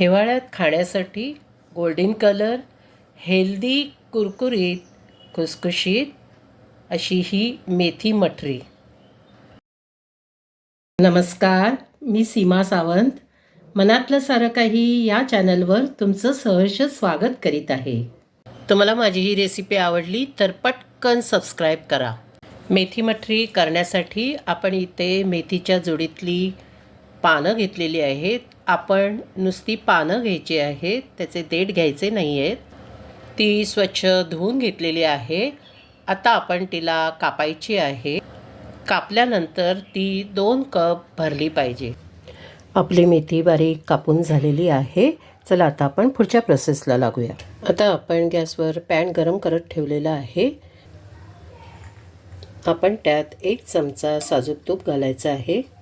हिवाळ्यात खाण्यासाठी golden colour healthy कुरकुरीत खुसखुशीत अशी ही मेथी मठरी. नमस्कार मी सीमा सावंत. मनातलं सारं काही या चॅनलवर तुमचं सहर्ष स्वागत करीत आहे. तुम्हाला माझी ही रेसिपी आवडली तर पटकन सबस्क्राईब करा. मेथी मठरी करण्यासाठी आपण इथे मेथीच्या जोडीतली पानं घेतलेली आहेत. आपण नुसती पानं घ्यायची आहेत. त्याचे देठ घ्यायचे नाही आहेत. ती स्वच्छ धुवून घेतलेली आहे. आता आपण तिला कापायची आहे. कापल्यानंतर ती दोन कप भरली पाहिजे. आपली मेथी बारीक कापून झालेली आहे. चला आता आपण पुढच्या प्रोसेसला लागूया. आता आपण गॅसवर पॅन गरम करत ठेवलेला आहे. आपण त्यात एक चमचा साजूक तूप घालायचं आहे.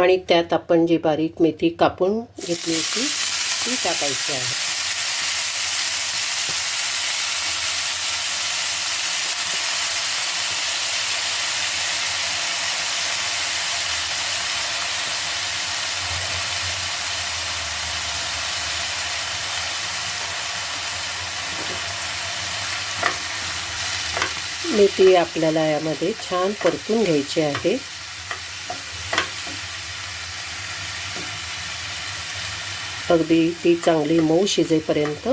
आणि त्यात आपण जी बारीक मेथी कापून घेतली होती ती टाकायची आहे. मेथी आपल्याला यामध्ये छान परतून घ्यायची आहे. अगदी ती चांगली मऊ शिजेपर्यंत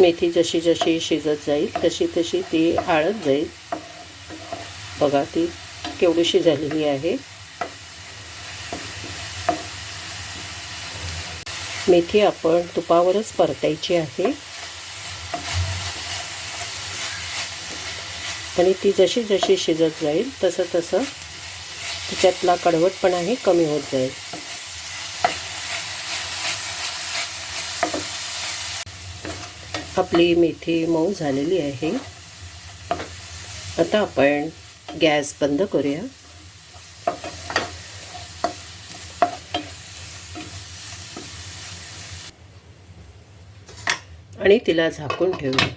मेथी जशी जशी शिजत जाईल तशी तशी ती आळत जाईल. बघा ती केवढीशी झालेली आहे. मेथी आपण तुपावरच परतायची आहे. आणि ती जशी जशी शिजत जाईल तसं तसं तिच्यातला कडवटपणाही कमी होत जाईल. आपली मेथी मऊ झालेली आहे. आता आपण गॅस बंद करूया. आणि तिला झाकून ठेवू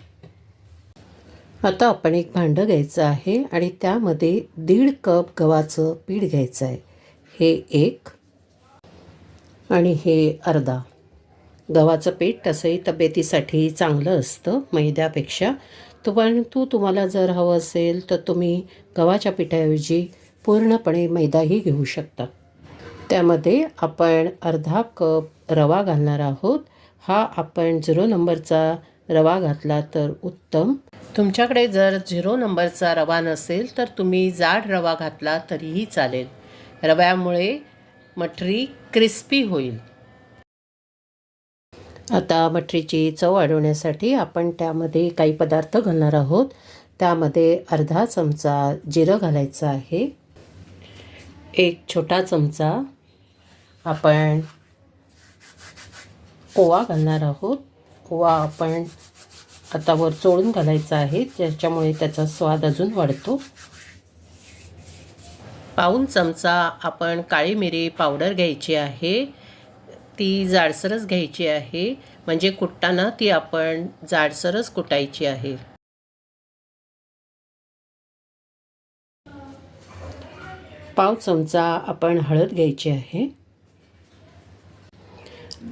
आता आपण एक भांडं घ्यायचं आहे आणि त्यामध्ये दीड कप गव्हाचं पीठ घ्यायचं आहे हे एक आणि हे अर्धा. गव्हाचं पीठ तसंही तब्येतीसाठी चांगलं असतं मैद्यापेक्षा. तो परंतु तुम्हाला जर हवं असेल तर तुम्ही गव्हाच्या पिठाऐवजी पूर्णपणे मैदाही घेऊ शकता. त्यामध्ये आपण अर्धा कप रवा घालणार आहोत. हा आपण झिरो नंबरचा रवा घातला तर उत्तम. तुमच्याकडे जर झिरो नंबरचा रवा नसेल तर तुम्ही जाड रवा घातला तरीही चालेल. रव्यामुळे मठरी क्रिस्पी होईल. आता मठरीची चव वाढवण्यासाठी आपण त्यामध्ये काही पदार्थ घालणार आहोत. त्यामध्ये अर्धा चमचा जिरं घालायचं आहे. एक छोटा चमचा आपण ओवा घालणार आहोत. ओवा आपण आता वर चोळून घालायचा आहे ज्याच्यामुळे त्याचा स्वाद अजून वाढतो. पाऊन चमचा आपण काळी मिरी पावडर घ्यायची आहे. ती जाडसरच घ्यायची आहे. म्हणजे कुटताना ती आपण जाडसरच कुटायची आहे. पाव चमचा आपण हळद घ्यायची आहे.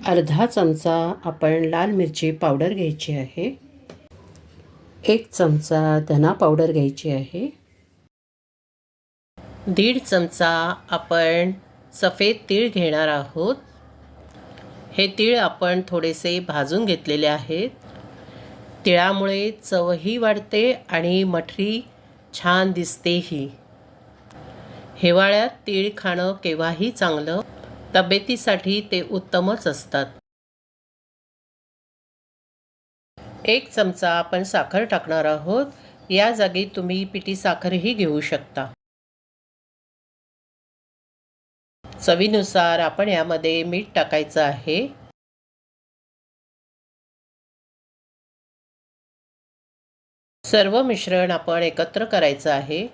अर्धा चमचा आपण लाल मिरची पावडर घ्यायची आहे. एक चमचा धना पावडर घ्यायची आहे. दीड चमचा आपण सफेद तीळ घेणार आहोत. हे तीळ आपण थोडेसे भाजून घेतलेले आहेत. तिळामुळे चवही वाढते आणि मठरी छान दिसतेही. हिवाळ्यात तीळ खाणं केव्हाही चांगलं तब्येतीसाठी ते उत्तमच असतात. एक चमचा आपण साखर टाकणार आहोत. या जागी तुम्ही पिठी साखरही घेऊ शकता. चवीनुसार आपण यामध्ये मीठ टाकायचं आहे. सर्व मिश्रण आपण एकत्र करायचं आहे.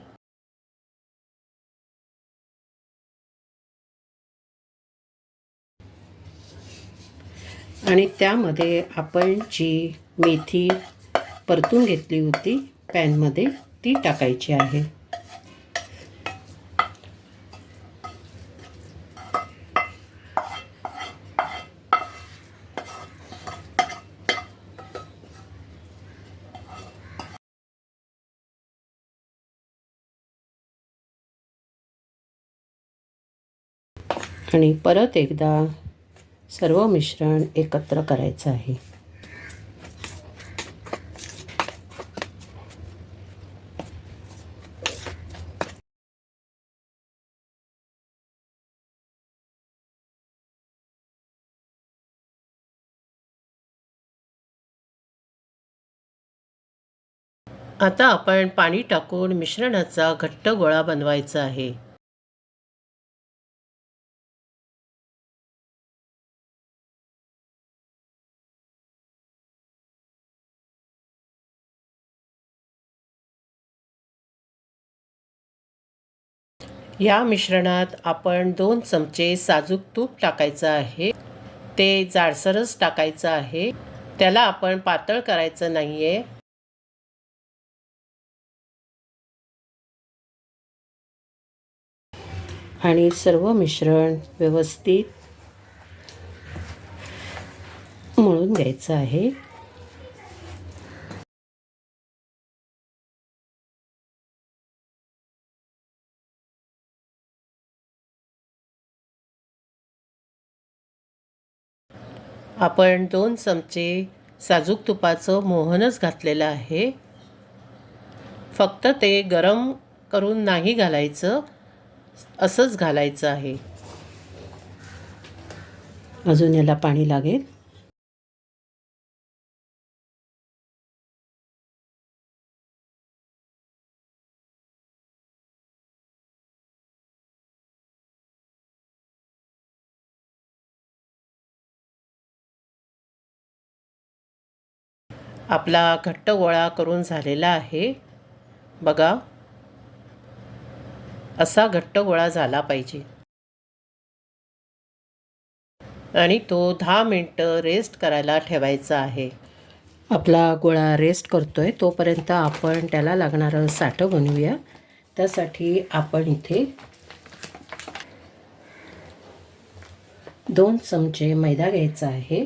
आणि त्यामध्ये आपण जी मेथी परतून घेतली होती पॅनमध्ये ती टाकायची आहे. आणि परत एकदा सर्व मिश्रण एकत्र करायचं आहे. आता आपण पाणी टाकून मिश्रणाचा घट्ट गोळा बनवायचा आहे. या मिश्रणात आपण दोन चमचे साजूक तूप टाकायचं आहे. ते जाडसरच टाकायचं आहे. त्याला आपण पातळ करायचं नाही आहे आणि सर्व मिश्रण व्यवस्थित मळून घ्यायचं आहे. आपण दोन चमचे साजूक तुपाचं मोहनच घातलेलं आहे. फक्त ते गरम करून नाही घालायचं असंच घालायचं आहे. अजून याला पाणी लागेल. आपला घट्ट गोळा करून झालेला आहे. बघा. असा घट्ट गोळा झाला पाहिजे. आणि तो दहा मिनटं रेस्ट करायला ठेवायचा आहे. आपला गोळा रेस्ट करतो आहे तोपर्यंत आपण त्याला लागणारं साठं बनवूया. त्यासाठी आपण इथे दोन चमचे मैदा घ्यायचा आहे.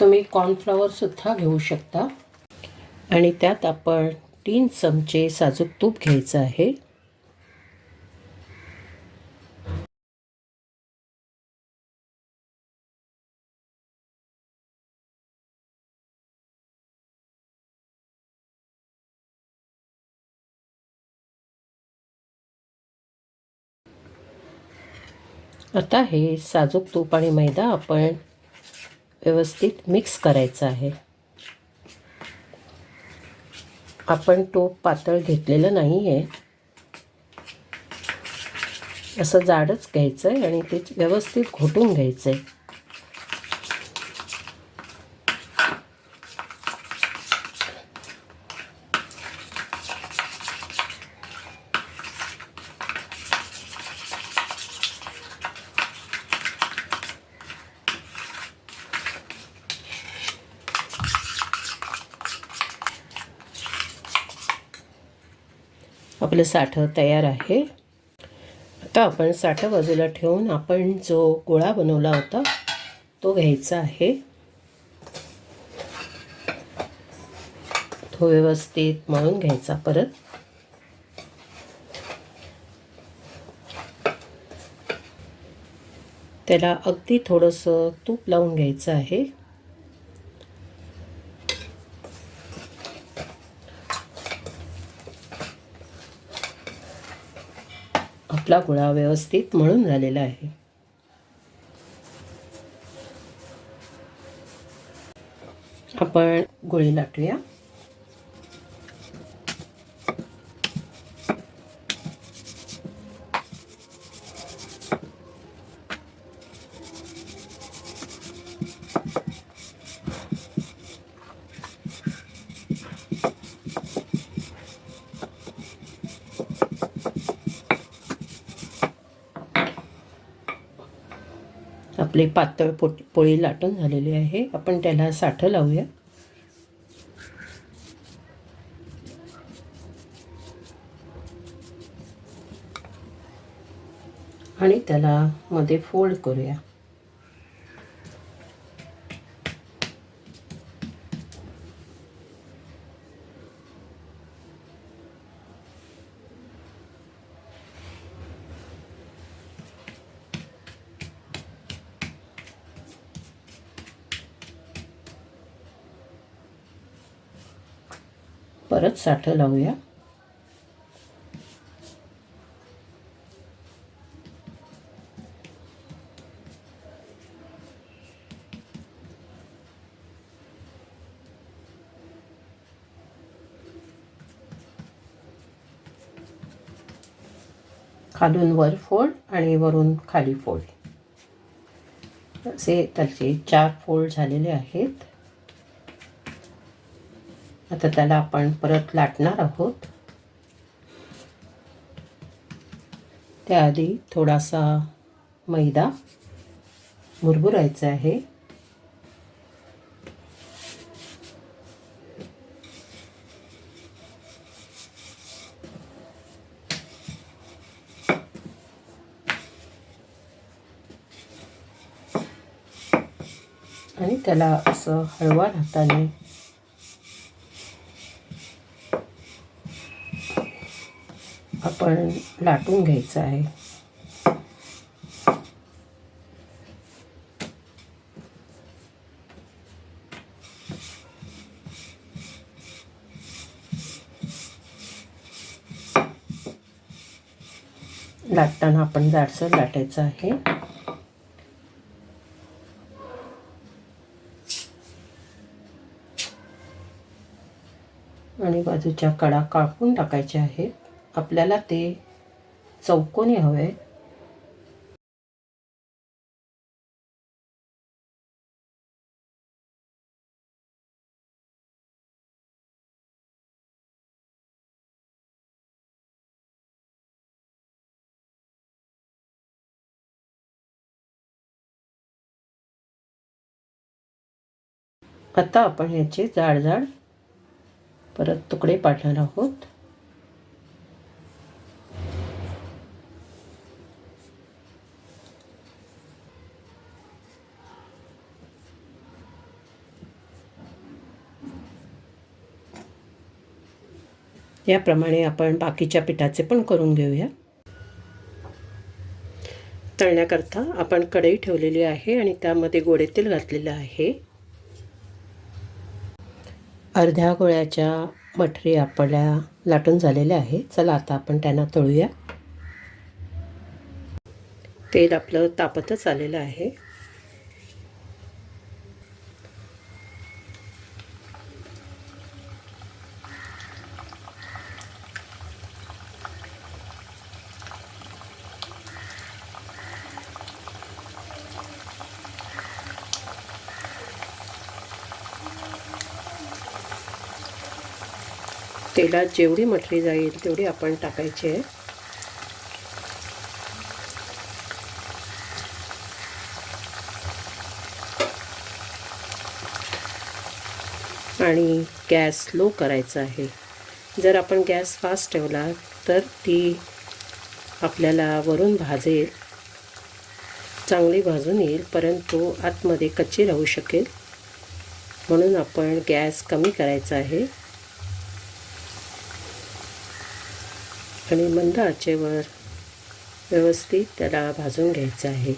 तुम्ही कॉर्नफ्लॉवरसुद्धा घेऊ शकता. आणि त्यात आपण तीन चमचे साजूक तूप घ्यायचं आहे. आता हे साजूक तूप आणि मैदा आपण व्यवस्थित मिक्स करायचं आहे. आपण टोप पातळ घेतलेलं नाही आहे असं जाडच घ्यायचं आहे आणि ते व्यवस्थित घोटून घ्यायचं आहे आपलं साठं तयार आहे. आता आपण साठं बाजूला ठेवून आपण जो गोळा बनवला होता तो घ्यायचा आहे. तो व्यवस्थित मळून घ्यायचा परत. त्याला अगदी थोडंसं तूप लावून घ्यायचं आहे. आपला गोळा व्यवस्थित मळून झालेला आहे. आपण गोळी लाटूया. आपली पातळ पोट पोळी लाटून झालेली आहे. आपण त्याला साठं लावूया. आणि त्याला मध्ये फोल्ड करूया. परत साठं लावूया. खालून वर फोल्ड आणि वरून खाली फोल्ड असे त्याचे चार फोल्ड झालेले आहेत. आता त्याला आपण परत लाटणार आहोत. त्याआधी थोडासा मैदा मुरमुरायचा आहे. आणि त्याला असं हळवा हाताने आपण लाटून घ्यायचं आहे. लाटताना आपण जाडसर लाटायचं आहे. आणि बाजूच्या कडा कापून टाकायच्या आहेत. आपल्याला ते चौकोनी हवे. आता आपण याचे जाड जाड परत तुकडे पाडणार आहोत. याप्रमाणे आपण बाकीच्या पिठाचे पण करून घेऊया. तळण्याकरता आपण कढई ठेवलेली आहे आणि त्यामध्ये गोडे तेल घातलेलं आहे. अर्ध्या गोळ्याच्या मठरी आपल्या लाटून झालेल्या आहे चला आता आपण त्यांना तळूया. तेल आपलं तापतच आलेलं आहे. तेलात जेवढी मठरी जाईल तेवढी आपण टाकायची आहे. आणि गॅस लो करायचा आहे. जर आपण गॅस फास्ट ठेवला तर ती आपल्याला वरून भाजेल चांगली भाजून येईल परंतु आतमध्ये कच्ची राहू शकेल. म्हणून आपण गॅस कमी करायचा आहे. आणि मंद आचेवर व्यवस्थित त्याला भाजून घ्यायचं आहे.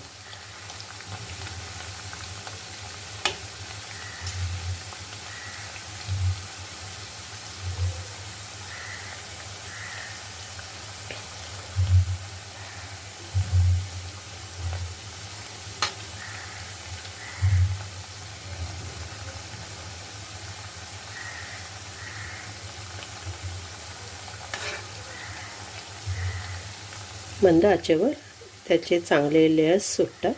मंद आचेवर त्याचे चांगले लेयर्स सुटतात.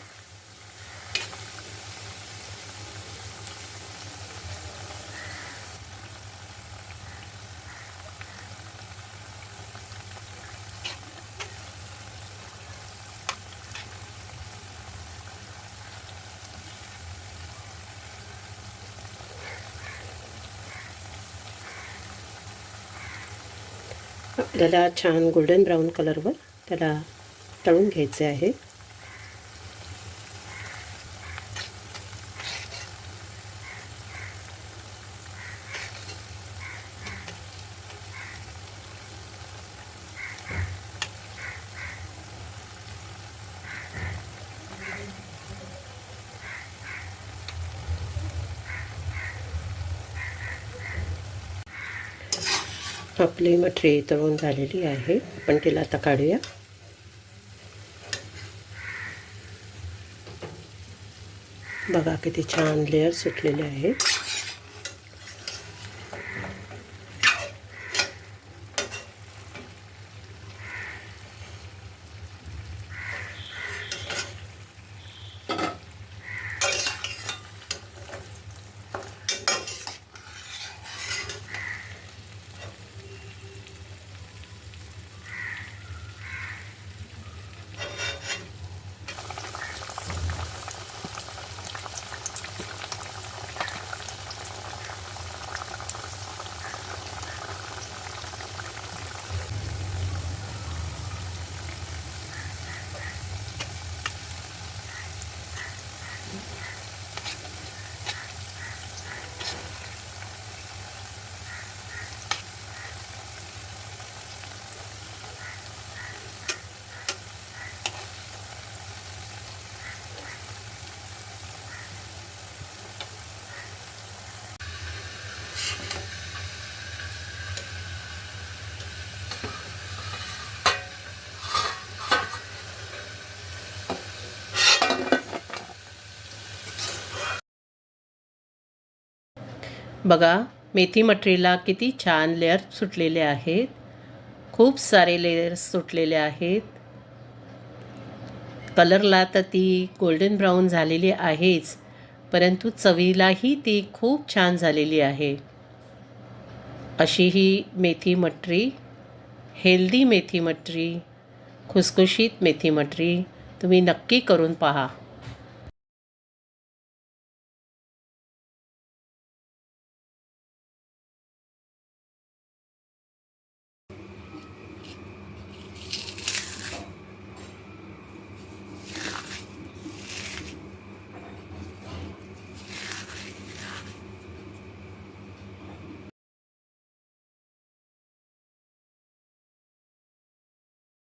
आपल्याला छान गोल्डन ब्राऊन कलरवर त्याला तळून घ्यायचे आहे. आपली मठरी तळून झालेली आहे. आपण तिला आता काढूया. बघा किती छान लेअर सुटलेले आहेत. बघा मेथी मटरीला किती छान लेअर सुटलेले आहेत. खूप सारे लेअर्स सुटलेले आहेत. कलरला तर ती गोल्डन ब्राऊन झालेली आहेच परंतु चवीलाही ती खूप छान झालेली आहे. अशी ही मेथी मटरी हेल्दी मेथी मटरी खुसखुशीत मेथी मटरी तुम्ही नक्की करून पहा.